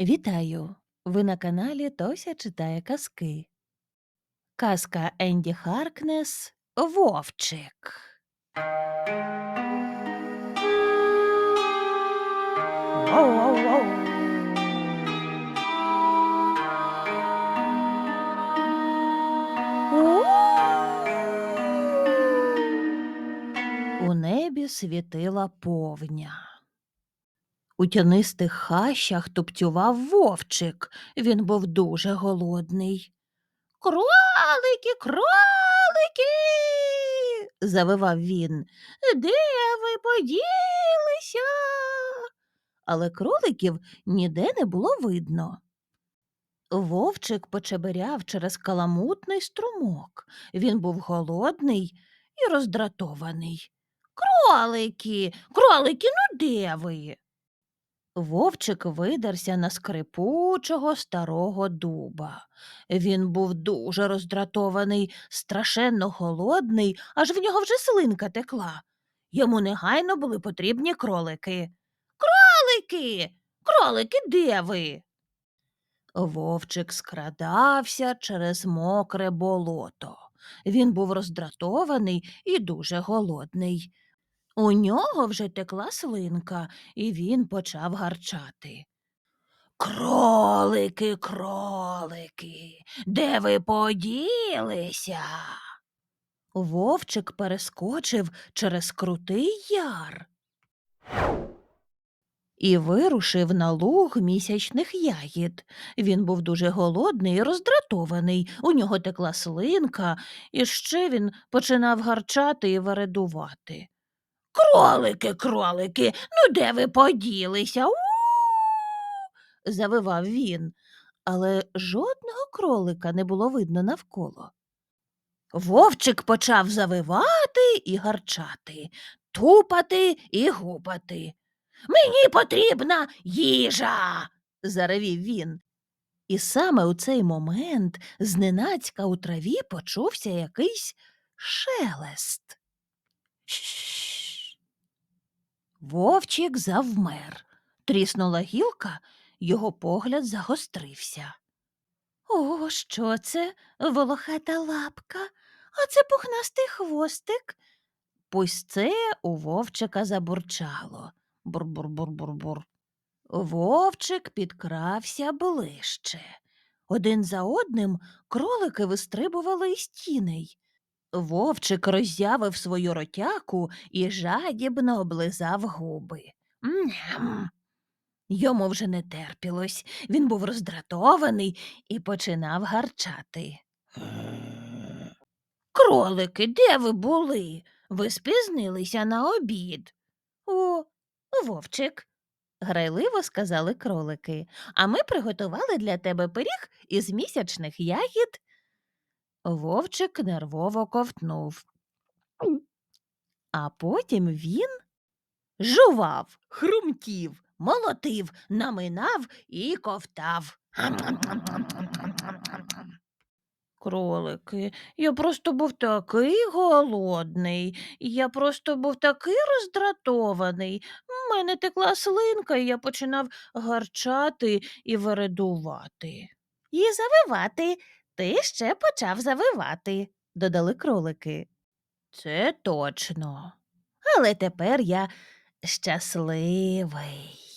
Вітаю! Ви на каналі Тося читає казки. Казка Енді Харкнес Вовчик. У небі світила повня. У тянистих хащах тупцював вовчик. Він був дуже голодний. Кролики, кролики. завивав він. Де ви поділися? Але кроликів ніде не було видно. Вовчик почеберяв через каламутний струмок. Він був голодний і роздратований. Кролики, кролики, ну де ви? Вовчик видерся на скрипучого старого дуба. Він був дуже роздратований, страшенно голодний, аж в нього вже слинка текла. Йому негайно були потрібні кролики. Кролики, кролики, де ви? Вовчик скрадався через мокре болото. Він був роздратований і дуже голодний. У нього вже текла слинка, і він почав гарчати. Кролики, кролики, де ви поділися? Вовчик перескочив через крутий яр і вирушив на луг місячних ягід. Він був дуже голодний і роздратований, у нього текла слинка, і ще він починав гарчати і вередувати. Кролики, кролики, ну де ви поділися? У. завивав він, але жодного кролика не було видно навколо. Вовчик почав завивати і гарчати, тупати і гупати. Мені потрібна їжа. заревів він. І саме у цей момент зненацька у траві почувся якийсь шелест. Вовчик завмер. Тріснула гілка, його погляд загострився. О, що це? Волохата лапка, а це пухнастий хвостик. Пусть це у вовчика забурчало. Бур-бур-бур-бур-бур. Вовчик підкрався ближче. Один за одним кролики вистрибували із тіней. Вовчик роззявив свою ротяку і жадібно облизав губи. Ням. Йому вже не терпілось, він був роздратований і починав гарчати. Кролики, де ви були? Ви спізнилися на обід. О, вовчик, грайливо сказали кролики, а ми приготували для тебе пиріг із місячних ягід. Вовчик нервово ковтнув. А потім він жував, хрумтів, молотив, наминав і ковтав. Кролики, я просто був такий голодний, я просто був такий роздратований. В мене текла слинка, і я починав гарчати і вередувати. І завивати. Ти ще почав завивати, додали кролики. Це точно. Але тепер я щасливий.